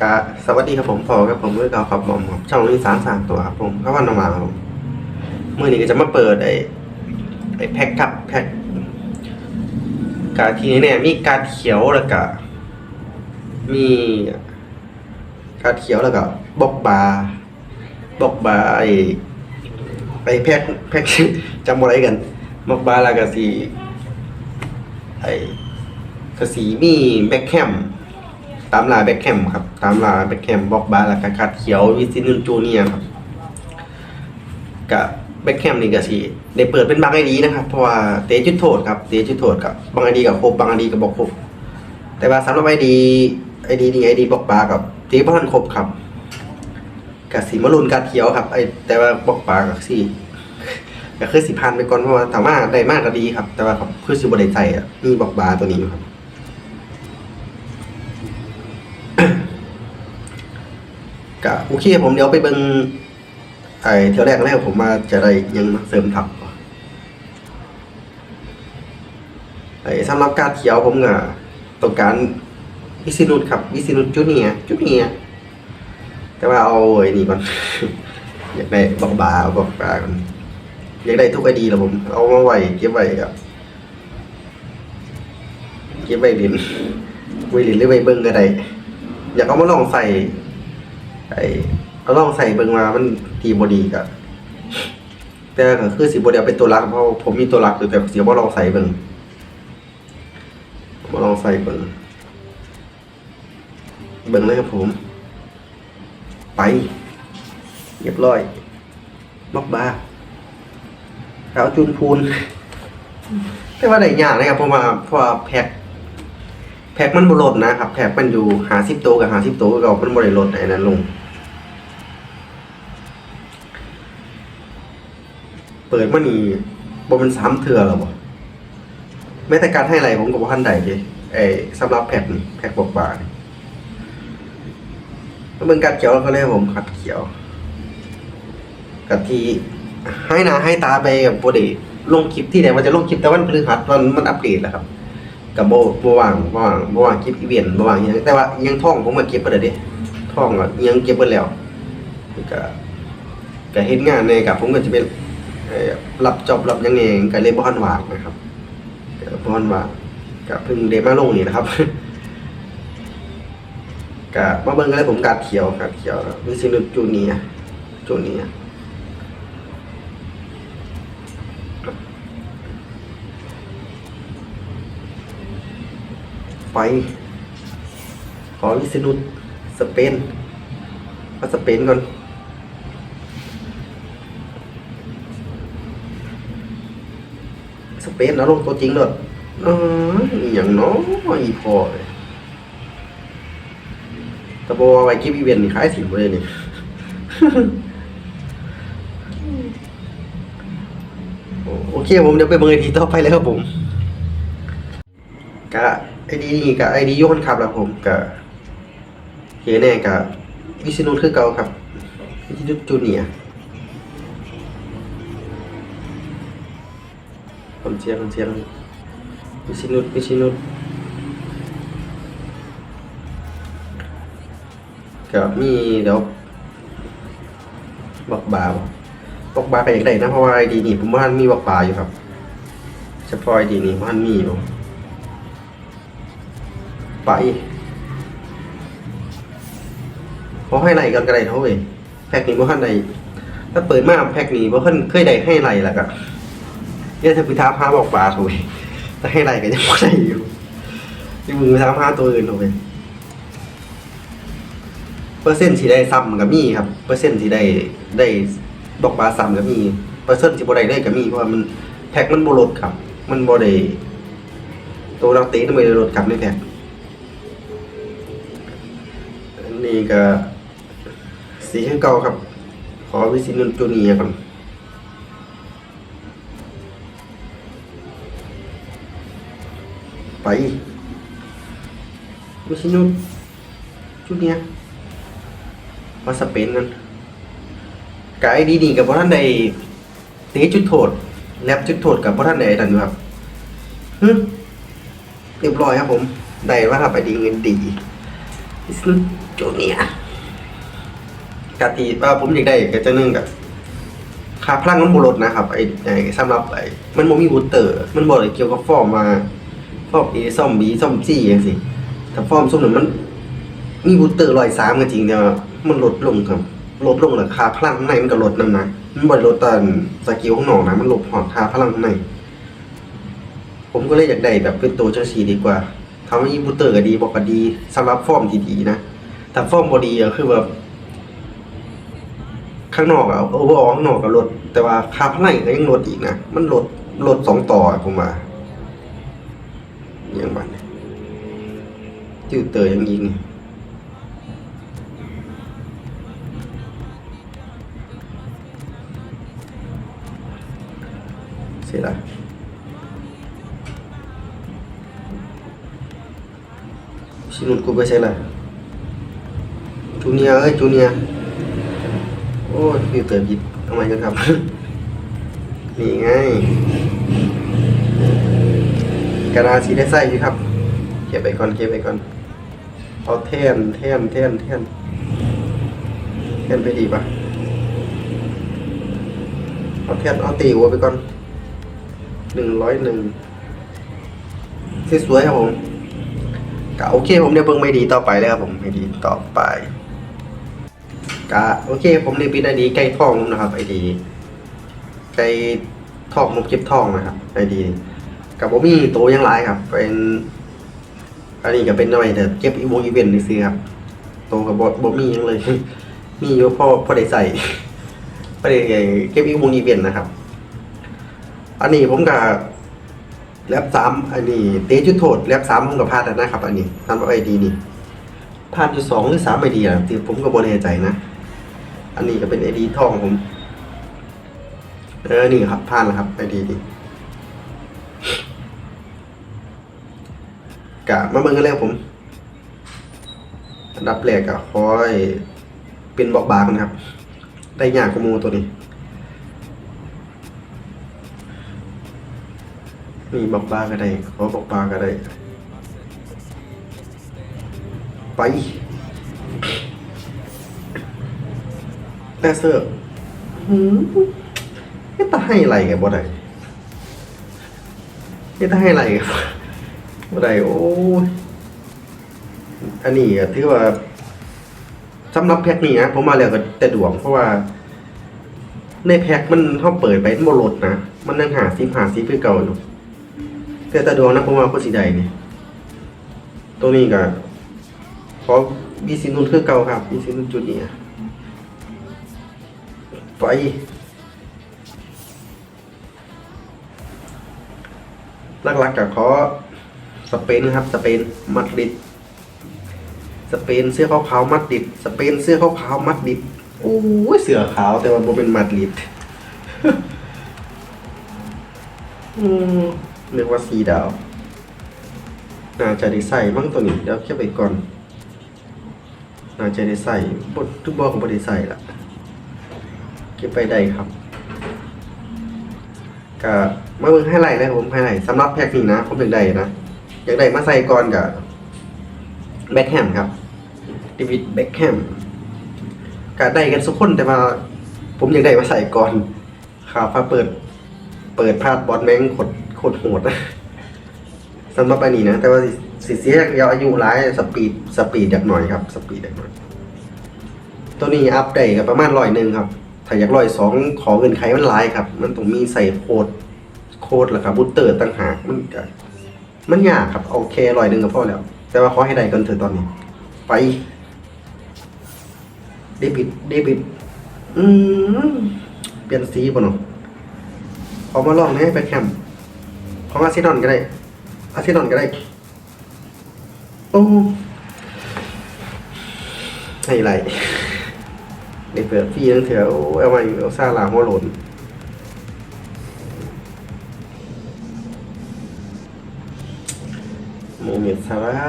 กะสวัสดีครับผมพอครับผมเมื่อเก่าครับผมครับช่องนี้สามสามตัวครับผมพระวันออกมาครับเมื่อนี้ก็จะมาเปิดไอ้ไอ้แพ็คครับแพ็คกาทีนี้เนี่ยมีการเขียวแล้วก็มีการเขียวแล้วก็บอกบาบอกบาไอ้ไอ้แพ็คแพ็คจำอะไรกันบอกบาแล้วก็สีไอ้กสีมีแบ็คแคม ตามลาแบ็คแคมครับ ตามลาแบ็คแคมบอกบาร์แล้วก็คัดเขียววิซินุนจูเนียครับกับแบ็คแคมนี่ก็สิได้เปิดเป็นบางไอดีนะครับ เพราะว่าเตะจุดโทษครับเตะจุดโทษกับบางไอดีกับครบบางไอดีกับบอกครบแต่ว่าสำหรับไอดีไอดีนี่ไอดีบอกบาร์กับเตะบ้านครบครับกับสีมะรุนกัดเขียวครับไอแต่ว่าบอกบาร์กับสีก็คือสิพันไปก่อนเพราะว่าถามว่าได้มากก็ดีครับ แต่ว่าคือสิบได้ใจอะมีบอกบาร์ตัวนี้อยู่ครับ กะโอเคผมเดี๋ยวไปเบิ่งไอ้เที่ยวแรกแรกผมมาจะได้ยังเสริมทับไอ้สำหรับการเขียวผมก็ต้องการวิสินุตครับวิสินุตจูเนียจูเนียแต่ว่าเอาไอ้นี่ก่อนอยากได้บอกบาบอกบาก่อนอยากได้ทุกไอดีแล้วผม เอามาไว้เก็บไว้ครับเก็บไว้เรียนไว้เรียนหรือไว้เบิ่งก็ได้อยากเอามาลองใส่ ไอ้ก็ลองใส่เบิ่งมามันดีบ่ดีก็แต่ก็คือสิบ่ได้เอาเป็นตัวรักเพราะผมมีตัวรักอยู่แต่สิบ่ลองใส่เบิ่งบ่ลองใส่เบิ่งเบิ่งเลยครับผม ไปเรียบร้อยบล็อกบาร์ขาวจุนพูนแต่ว่าได้ยากนะครับเพราะว่าเพราะว่าแพ็ค แพ็คมันบลดนะครับแพ็คมันอยู่หาสิบตัวกับหาสิบตัวก็มันบริลดไอ้นั้นลง เปิดมันนี่บ่เป็นสามเถื่อหรอบ่แม้แต่การให้อะไรผมกับท่านใดเลยไอ้สำหรับแพ็คนี่แพ็คบอกบานี่แล้วเป็นการเขียวเขาเรียกผมขัดเขียวกับทีให้หนาให้ตาไปกับโปรเดลงคลิปที่ไหนมันจะลงคลิปแต่วันพฤหัสวันมันอัปเดตแล้วครับ กับโบโบว่างบ่ว่างโบว่างเก็บอีเวนต์บ่ว่างอิหยังแต่ว่ายังท่องผมมาเก็บไปเลยดิท่องอะยังเก็บไปแล้วก็ก็เฮ็ดงานในกับผมก็จะเป็นเอ่อรับจอบรับหยังเองก็เลยบ่ทันว่างนะครับก็บ่ทันว่างก็เพิ่งได้มาลงนี่นะครับ ก็มาเบิ่งกันเลยผมกาดเขียวกาดเขียววิซินุจูเนียร์จูเนียร์ ไป ขอวิสนุสเปนมาสเปนก่อนสเปนแล้วลงตัวจริงเลยเอออย่างน้อยอีพอเลยแต่บอไว้กิฟอีเวนต์นี่ขายสิบเลยนี่โอเคผมเดี๋ยวไปเบอร์ทีต่อไปเลยครับผมกะ ไอ้ดีนี่กะไอ้ดีโยนครับแล้วผมกะเฮแน่กะวิสนุคือเก่าครับวิสนุจูเนียผมเชียร์ผมเชียร์วิสนุวิสนุกะมีเดี๋ยวบอกบาบอกบาร์ก็อยากได้นะเพราะว่าไอ้ดีนี่ผมว่ามันมีบอกบาอยู่ครับเฉพาะไอดีนี่มันมีอยู่ ไปเพอให้ไหลกันกระไรเท่าเว้ยแพ็กนี้บ่ทันใดถ้าเปิดมาแพ็กนี้บ่ทันเคยได้ให้ไหลแล้วก็เนี่ยถ้าพิธาพาบอกปลาโถยแต่ให้ไหลก็ยังบ่ได้อยู่ยังมือทามหาตัวอื่นโถยเปอร์เซ็นต์สิได้ซ้ำก็มีครับ เปอร์เซ็นต์สิได้ได้บอกปลาซ้ำก็มี เปอร์เซ็นต์สิบ่ได้เลยก็มีเพราะว่ามันแพ็กมันบ่ลดครับ มันบ่ได้ตัวเราเตะมันบ่ได้ลดครับในแพ็ก นี้ก็สีให้เก่าครับ ขอวิซินุนจูเนียครับไปวิซินุนจูเนียมาสเปนกันกายดีดีกับพระท่านใดเตะจุดโทษแลบจุดโทษกับพระท่านใดดันครับฮึเรียบร้อยครับผมได้ว่าครับไอดีเงินดีิสนุจูเนียกตีว่าผมอยากได้ก็จะนึ่งกับค่าพลังมันบลดนะครับไอ้ไอ้สำหรับไอ้มันโมมีบูเตอร์ มันบอกเลยเกี่ยวกับฟอร์มมาฟอร์มเอซ่อมบีซ่อมจี้อย่างสิแต่ฟอร์มส้มเนี่ยมันมีบูเตอร์ร้อยสามก็จริงแต่ว่ามันลดลงครับลดลงหราคาพลังข้างในมันก็ลดนั่นนะมันบ่ได้ลดตอนสกิลข้างนอกนะมันลดหอดค่าพลังข้างใน ผมก็เลยอยากได้แบบเป็นตัวเจ้าสีดีกว่า ทำให้บูตเตอร์ก็ดีบอกก็ดีสำหรับฟอร์มที่ดีนะแต่ฟอร์มบอดีก็คือแบบข้างนอกอะโอเวอร์ออข้างนอกก็ลด แต่ว่าคาพลังก็ยังลดอีกนะ มันลดลดสองต่อผมว่าอย่างบันเนี่ยติวเตอร์ยังยิงนี่เสียละ ชินุนกูไปใช่ละจูเนียเอ้ยจูเนียโอ้ยเตอร์ผิดทำไมกันครับ นี่ไงกระดาษสีได้ใส่อยู่ครับ เก็บไปก่อนเก็บไปก่อนเอาแท่นแท่นแท่นแท่นแท่นไปดีปะเอาแท่นเอาตีหัวไปก่อนหนึ่งร้อยหนึ่งสวยๆครับผม ก็โอเค ผมเดี๋ยวเบิ่งไม่ดีต่อไปเลยครับผมไม่ดีต่อไปก็โอเค ผมนี่เป็นไอดีไก่ทองนะครับไอดีไก่ทองมุกเก็บทองนะครับไอดีกับผมมีตัวยังไรครับ เป็นอันนี้ก็เป็นหน่อยแต่เก็บอีโวอีเวนต์นี่สิครับตัวกับบอบ่มียังเลย มีอยู่พอพอได้ใส่พอได้เก็บอีโวอีเวนต์นะครับ อันนี้ผมกับ แลบสามอันนี้เตะจุดโทษแลบสามผมกับพลาดแล้วนะครับ อันนี้ตามไอดีนี่พลาดอยู่สองหรือสามไอดียที่ผมก็บริใจนะ อันนี้ก็เป็นไอดีทองผม เออนี่ครับพลาดแล้วครับไอดีนี่กะมาเบิ่งกันแล้วผมอันดับแรกก็คอยเป็นบอกบางนะครับ ได้ยากกว่าหมูตัวนี้ นี่บอกบาก็ได้ขอบอกบาก็ได้ ไปแต่เสิร์ฟหืมไม่ตาให้อะไรกันบ่ได้ไม่ตาให้อะไรกันบ่ได้โอ้ยอันนี้ถือว่าสำหรับแพ็คนี้นะผมมาแล้วก็แต่ดวงเพราะว่า ในแพ็คมันเขาเปิดไปมันบ่ลดนะ มันยังหาซิหาซิคือเก่าอยู่ แต่แต่ดวงนะผมว่าคนสีใดนี่ตัวนี้ก็ขอบีซีนุนคือเก่าครับบีซีนุนจุดนี้ไฟหลักๆกับขอสเปนครับสเปนมัดดิดสเปนเสื้อขาวๆมัดดิดสเปนเสื้อขาวๆมัดดิดโอ้ยเสื้อขาวแต่ว่าโมเป็นมัดดิดอืม เรียกว่าสีดาวน่าจะได้ใส่มั้งตัวนี้เดี๋ยวแค่ไปก่อนน่าจะได้ใส่บททุกบอกก็บ่ได้ใส่ละเก็บไปได้ครับก็มาเบิ่งให้ไหลเลยผมให้ไหลสำหรับแพ็คนี้นะผมเป็นได้นะอยากได้มาใส่ก่อนกับแบ็คแฮมครับดิวิดแบ็คแฮมก็ได้กันทุกคนแต่ว่าผมอยากได้มาใส่ก่อนครับพาเปิด เปิดพาดบอลแม่งโค ตรโคตรโหดนะสำหรับอันนี้นะ แต่ว่าสิสิเสียยาวอายุร้ายสปีดสปีดจากหน่อยครับ สปีดจากหน่อย ตัวนี้อัพได้กับประมาณร้อยหนึ่งครับ ถ้าอยากร้อยสองขอเงินใครมันร้ายครับ มันต้องมีใส่โคดโคดแล้วครับบูตเตอร์ต่างหากมันก็มันยากครับโอเคร้อยหนึ่งก็พอแล้ว แต่ว่าขอให้ได้กันเถอะตอนนี้ ไปเดบิตเดบิตอืมเปลี่ยนสีป่ะเนาะเอามาลองให้ไปแคมป์ ของอาร์เซนอลก็ได้อาร์เซนอลก็ได้โอ้ให้ไรเด็กเปิดฟรีตั้งเถอะโอ้เอามาอยู่เอาซาลาหัวโหลนโมเมดซาร่า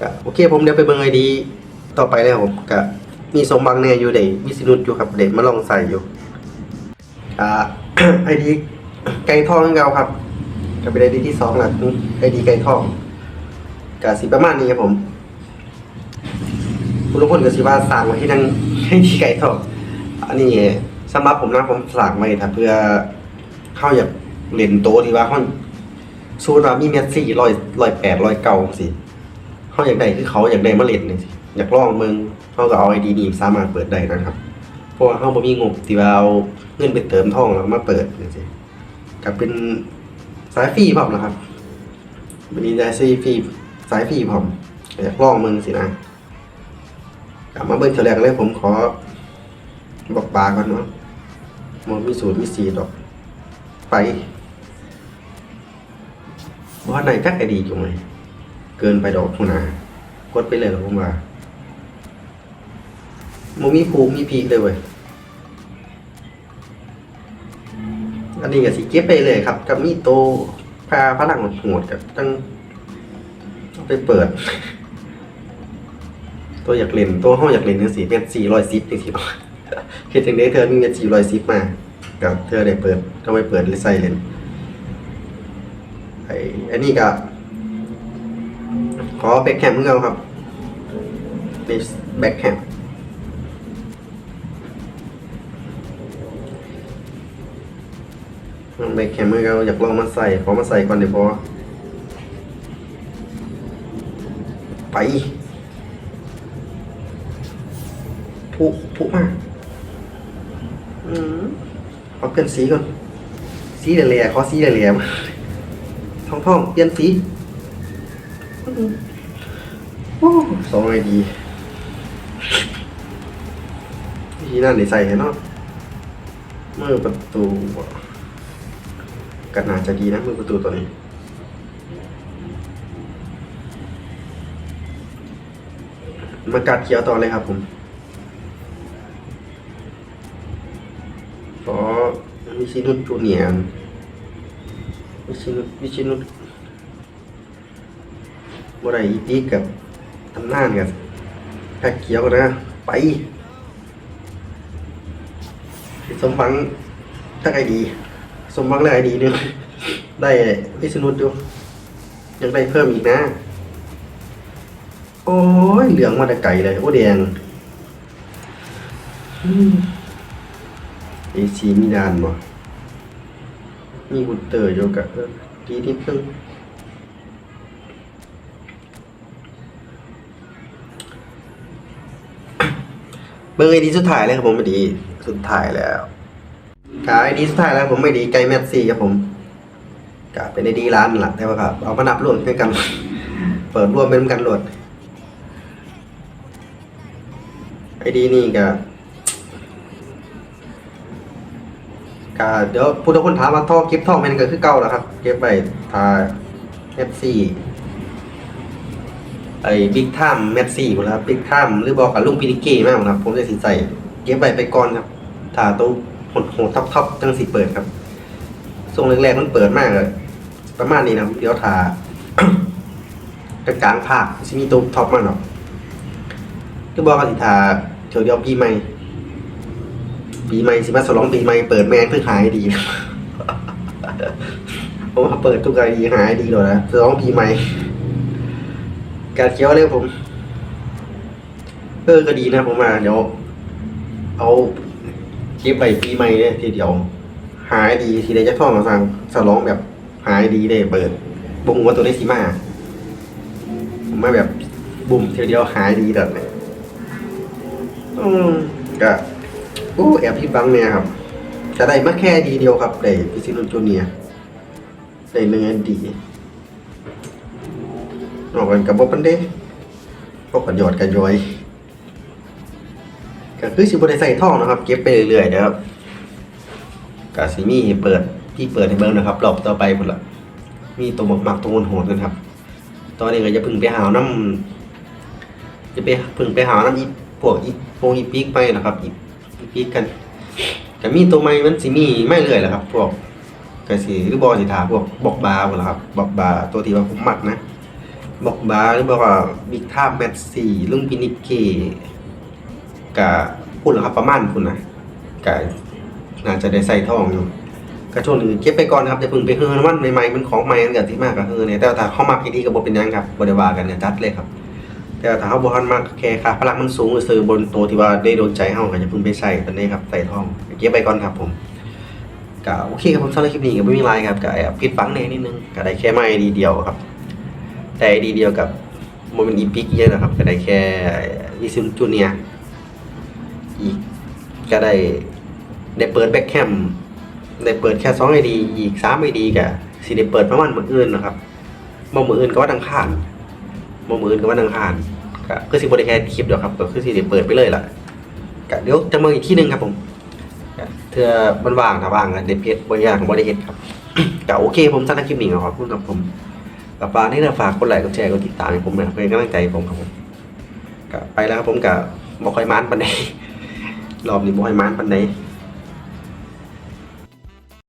ก็โอเคผมเดี๋ยวไปเบิ่งไอดี ต่อไปแล้วผมก็ มีสมบังเนี่ยอยู่เด็วิสินุตอยู่ครับเด็กมาลองใส่อยู่อ่าไอดีไก่ทองเก่าครับก็เป็นไอดีที่สองละไอดีไก่ทองกะสิประมาณนี้ครับผมคุณลุงพลก็สิว่าสั่งไว้ที่นั่งไอดีไก่ทองอันนี้สำหรับผมนะผมสั่งไว้ถ้าเพื่อเข้าอยากเล่นโตที่ว่าเขาสูตรว่ามีเมสซี่ร้อยร้อยแปดร้อยเก้าสิเขาอยากได้คือเขาอยากได้มาเล่นนี่สิอยากลองเมือง เขาก็เอาไอดีนี้สามารถเปิดได้นะครับเพราะว่าเขาบ่มีงบที่ว่าเอาเงินไปเติมทองแล้วมาเปิดนี่สิก็เป็นสายฟรีพร้อมนะครับวันนี้ได้ซีฟรีสายฟรีพร้อมอยากลองมืองสินะกลับมาเบิ้ลเฉลยเลยผมขอบอกปลาก่อนเนาะมันมีสูตรมีสีดอก ไปว่าไหนจักไอดีจุงเลยเกินไปดอกคุนากดไปเลยหรอผมว่า มันมีภูมิมีพีเลยเว้ยอันนี้ก็สิเก็บไปเลยครับ กับมีโตพาพลังโหดกับตั้งเอาไปเปิด ตัวอยากเล่นตัวห้องอยากเล่นจังสีเม็ดสี่ร้อยซิปจังสี่เนาะเฮ็ดจังได๋เธอมีเม็ดสี่ร้อยซิปมากับเธอได้เปิดก็ไปเปิดเลยใส่เล่นไอ้อันนี้ก็ขอแบ็คแคมเพื่อนครับแบ็คแคม มันแคมเมอร์เราอยากลองมาใส่ขอมาใส่ก่อนเดี๋ยวพอ ไปพุพุมากอืมขอเปลี่ยนสีก่อน สีเหลี่ยๆขอสีเหลี่ยมท่องท่องเปลี่ยนสีอืมโอ้สองไอดีทีนั่นได้ใส่เห็นเนาะเมื่อประตูอะ ก็น่าจะดีนะมือประตูตัวนี้มากัดเขียวต่อเลยครับผมขอวิชินุตจูเนียร์วิชินุตวิชินุตบได้อีปีกับตำนานกับแพ็กเขียวนะ ไปสมหวังถ้าใครดี สมหวังเลยไอดีนึงได้วิสนุดอยู่ยังได้เพิ่มอีกนะ โอ้ย เหลืองมาแต่ไก่เลยโอ้แดงเอซีมีดานบ่มีบุตเตอร์อยู่กับเออดีนิดนึงเบอร์ไอดีสุดท้ายเลยครับผมไม่ดี สุดท้ายแล้ว กาไอดีสุดท้ายแล้วผมไม่ดีไกลแมทซี่ครับผมกาเป็นไอดีร้านนั่นแหละแต่ว่าครับเอามานับรวมด้วยกัน เปิดรวมเป็นกันรวดไอดีนี่ก็กาเดี๋ยวผู้ทุกคนถามว่าท่อเก็บท่อแมนก็คือเก่าแล้วครับ เก็บไปทาเอฟซีไอ้บิ๊กทัมแมทซี่หมดแล้วบิ๊กทัมหรือบอกกับลุงปินิเก้มากครับ ผมจะสิใส่เก็บไปไปก่อนครับถ้าตู้ โหดทับทับจังสิเปิดครับทรงแรกๆมันเปิดมากเลยประมาณนี้นะเดี๋ยวทากลางๆภาคสิมีตัวท็อปมากหรอกก็บอกกันสิทาเที่ยวเดียวปีใหม่ ปีใหม่สิมาสลองปีใหม่เปิดแมนเพื่อหายดีผมว่าเปิดทุกไอดีหายดีเลยนะสลองปีใหม่ การเคี้ยวเรียกผมเออก็ดีนะผมมาเดี๋ยวเอา เก็บไปปีใหม่เนี่ยทีเดียว หายดีทีเดียวจะท่องมาสั่งสลองแบบหายดีเลยเปิดบุ้งว่าตัวนี้สีมาผมมาแบบบุ่มทีเดียวหายดีแบบนี้อืมก็อู้แอบพี่บังเนี่ยครับจะได้มาแค่ดีเดียวครับได้พิซินุนจูเนียร์ได้เนื้อดีออกกันกับบปันเด้พวกประโยชน์กันย้อย ก็คือสิบได้ใส่ท่องนะครับ เก็บไปเรื่อยๆนะครับกาซิมีให้เปิดพี่เปิดให้เบิ้งนะครับรอบต่อไปหมดละมีตัวหมักหมักตัวโหดกันครับ ตอนนี้ก็จะพึ่งไปหาน้ำจะไปพึ่งไปหาน้ำอีพวกอีพวกอีปีกไปนะครับอีอีปีกกันแต่มีตัวใหม่มันสิมีไม่เรื่อยแหละครับ พวกกระสีหรือบอสิถาพวกบอกบาหมดล้วครับบอกบาตัวที่ว่าผมหมักนะบอกบาหรือบอกว่าบิ๊กท่าแมทซี่ลุงพินิกเก กะพูดแล้วครับประมาณคุณนะกะน่าจะได้ใส่ทองอยู่กระช่วงนี้เก็บไปก่อนครับจะพึ่งไปเฮือมันใหม่ๆมันของใหม่กันกับที่มากกับเฮือเนี่ยแต่ถ้าเข้ามาพีดีกับบเป็นยังครับบริวากันเนี่ยจัดเลยครับ แต่ถ้าเขาบอลมากแค่ค่าพลังมันสูงซื้อบนตัวที่ว่าได้โดนใจเฮาก็จะพึ่งไปใส่ตอนนี้ครับใส่ทองเก็บไปก่อนครับผมก็โอเคครับผมสำหรับคลิปนี้ก็ไม่มีอะไรครับก็แอบผิดฟังแน่นิดนึงก็ได้แค่ไม่ดีเดียวครับ แต่ดีเดียวกับโมเมนต์อีพิกเยอะนะครับก็ได้แค่วิซิมจูเนีย อีกก็ได้ได้เปิดแบ็คแคมได้เปิดแค่สองไอดีอีกสามไอดีกับสิได้เปิดประมาณมืออื่นนะครับบ่มืออื่นก็ว่าดังขานบ่มืออื่นก็ว่าดังขานก็คือสิบได้แคคลิปเดียวครับก็คือสิได้เปิดไปเลยล่ะก็เดี๋ยวจะมาอีกที่หนึ่งครับผมเธอมันว่างถ้าว่างเด็ดเพจบริยาของบริเฮ็ดครับก็โอเคผมสำหรับคลิปนี้ขอบคุณครับผมกับฝากนี่นะฝากกดไลค์กดแชร์กดติดตามให้ผมนะเพื่อนกำลังใจผมครับผมก็ไปแล้วครับผมกับบ่ค่อยมานปันใด รอบนี้บ่ค่อยมานปันใด